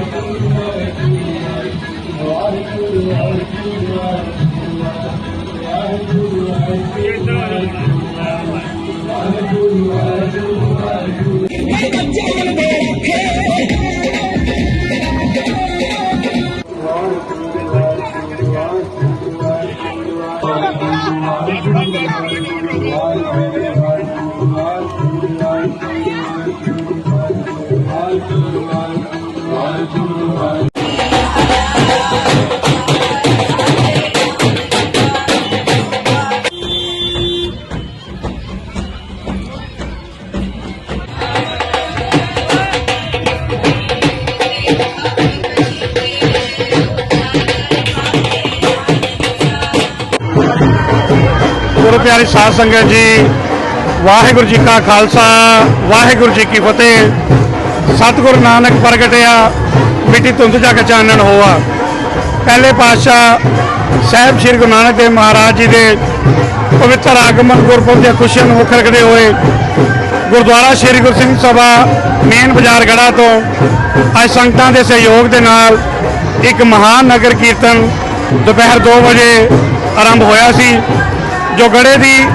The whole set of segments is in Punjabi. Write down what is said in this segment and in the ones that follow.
Thank you. ਗੁਰੂ ਪਿਆਰੀ ਸਾਧ ਸੰਗਤ ਜੀ, ਵਾਹਿਗੁਰੂ ਜੀ ਕਾ ਖਾਲਸਾ, ਵਾਹਿਗੁਰੂ ਜੀ ਕੀ ਫਤਿਹ। ਸਤਿਗੁਰੂ ਨਾਨਕ ਪ੍ਰਗਟਿਆ ਮਿੱਟੀ ਧੁੰਦ ਜਗ ਚਾਨਣ ਹੋਆ। ਪਹਿਲੇ ਪਾਤਸ਼ਾਹ ਸਾਹਿਬ ਸ੍ਰੀ ਗੁਰੂ ਨਾਨਕ ਦੇਵ ਮਹਾਰਾਜ ਜੀ ਦੇ ਪਵਿੱਤਰ ਆਗਮਨ ਗੁਰਪੁਰਬ ਦੀਆਂ ਖੁਸ਼ੀਆਂ ਨੂੰ ਮੁੱਖ ਰੱਖਦੇ ਹੋਏ ਗੁਰਦੁਆਰਾ ਸ੍ਰੀ ਗੁਰੂ ਸਿੰਘ ਸਭਾ ਮੇਨ ਬਾਜ਼ਾਰ ਗੜਾ ਤੋਂ ਅੱਜ ਸੰਗਤਾਂ ਦੇ ਸਹਿਯੋਗ ਦੇ ਨਾਲ ਇੱਕ ਮਹਾਨ ਨਗਰ ਕੀਰਤਨ ਦੁਪਹਿਰ 2 ਵਜੇ ਆਰੰਭ ਹੋਇਆ ਸੀ, ਜੋ ਗੜੇ ਦੀ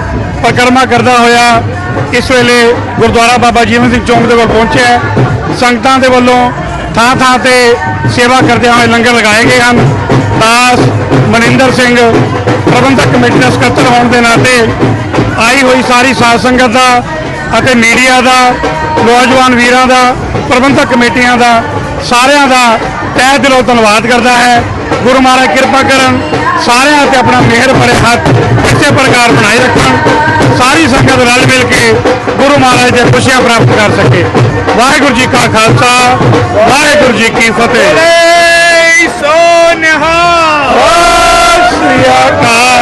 ਪਰਿਕਰਮਾ ਕਰਦਾ ਹੋਇਆ ਇਸ ਵੇਲੇ ਗੁਰਦੁਆਰਾ ਬਾਬਾ ਜੀਵਨ ਸਿੰਘ ਚੌਂਕ ਦੇ ਕੋਲ ਪਹੁੰਚਿਆ ਸੰਗਤਾਂ ਦੇ ਵੱਲੋਂ ਥਾਂ ਥਾਂ ਤੇ ਸੇਵਾ ਕਰਦਿਆਂ ਹੋਏ ਲੰਗਰ ਲਗਾਏ ਗਏ ਹਨ। ਦਾਸ ਮਨਿੰਦਰ ਸਿੰਘ ਪ੍ਰਬੰਧਕ ਕਮੇਟੀ ਦਾ ਸਕੱਤਰ ਹੋਣ ਦੇ ਨਾਤੇ ਆਈ ਹੋਈ ਸਾਰੀ ਸਾਧ ਸੰਗਤ ਦਾ ਅਤੇ ਮੀਡੀਆ ਦਾ, ਨੌਜਵਾਨ ਵੀਰਾਂ ਦਾ, ਪ੍ਰਬੰਧਕ ਕਮੇਟੀਆਂ ਦਾ, ਸਾਰਿਆਂ ਦਾ ਤਹਿ ਦਿਲੋਂ ਧੰਨਵਾਦ ਕਰਦਾ ਹੈ। ਗੁਰੂ ਮਹਾਰਾਜ ਕਿਰਪਾ ਕਰਨ ਸਾਰਿਆਂ ਤੇ ਆਪਣਾ ਮਿਹਰ ਭਰੇ ਹੱਥ ਇਸੇ ਪ੍ਰਕਾਰ ਬਣਾਈ ਰੱਖਣ। ਸਾਰੀ ਸੰਗਤ ਰਲ ਮਿਲ ਕੇ ਗੁਰੂ ਮਹਾਰਾਜ ਦੇ ਖੁਸ਼ੀਆਂ ਪ੍ਰਾਪਤ ਕਰ ਸਕੇ। ਵਾਹਿਗੁਰੂ ਜੀ ਕਾ ਖਾਲਸਾ, ਵਾਹਿਗੁਰੂ ਜੀ ਕੀ ਫਤਿਹ।